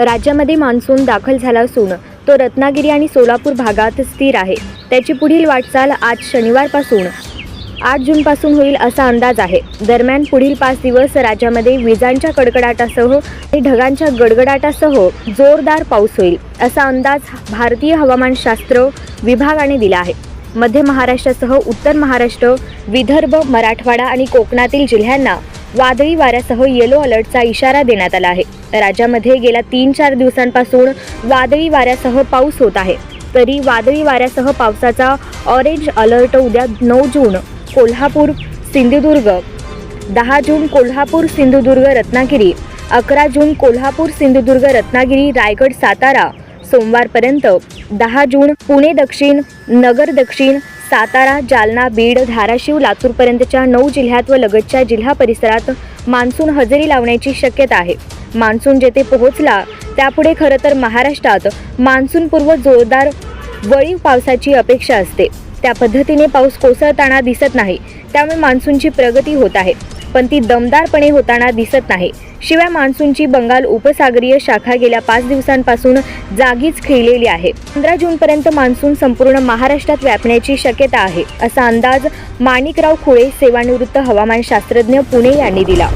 राज्यामध्ये मान्सून दाखल झाला असून तो रत्नागिरी आणि सोलापूर भागात स्थिर आहे. त्याची पुढील वाटचाल आज शनिवारपासून आठ जूनपासून होईल असा अंदाज आहे. दरम्यान पुढील पाच दिवस राज्यामध्ये विजांच्या कडकडाटासह आणि ढगांच्या गडगडाटासह जोरदार पाऊस होईल असा अंदाज भारतीय हवामानशास्त्र विभागाने दिला आहे. मध्य महाराष्ट्रासह उत्तर महाराष्ट्र विदर्भ मराठवाडा आणि कोकणातील जिल्ह्यांना वादळी वाऱ्यासह येलो अलर्टचा इशारा देण्यात आला आहे. राज्यामध्ये गेल्या तीन चार दिवसांपासून वादळी वाऱ्यासह पाऊस होत आहे. तरी वादळी वाऱ्यासह पावसाचा ऑरेंज अलर्ट उद्या नऊ जून कोल्हापूर सिंधुदुर्ग दहा जून कोल्हापूर सिंधुदुर्ग रत्नागिरी अकरा जून कोल्हापूर सिंधुदुर्ग रत्नागिरी रायगड सातारा सोमवारपर्यंत दहा जून पुणे दक्षिण नगर दक्षिण सातारा जालना बीड धाराशिव लातूरपर्यंतच्या नऊ जिल्ह्यात व लगतच्या जिल्हा परिसरात मान्सून हजेरी लावण्याची शक्यता आहे. मान्सून जेथे पोहोचला त्यापुढे खरं तर महाराष्ट्रात मान्सूनपूर्व जोरदार वळीव पावसाची अपेक्षा असते. त्या पद्धतीने पाऊस कोसळताना दिसत नाही त्यामुळे मान्सूनची प्रगती होत आहे. पण ती दमदारपणे होताना दिसत नाही. शिवाय मान्सूनची बंगाल उपसागरीय शाखा गेल्या पाच दिवसांपासून जागीच खिळलेली आहे. पंधरा जूनपर्यंत मान्सून संपूर्ण महाराष्ट्रात व्यापण्याची शक्यता आहे असा अंदाज माणिकराव खुळे सेवानिवृत्त हवामानशास्त्रज्ञ पुणे यांनी दिला.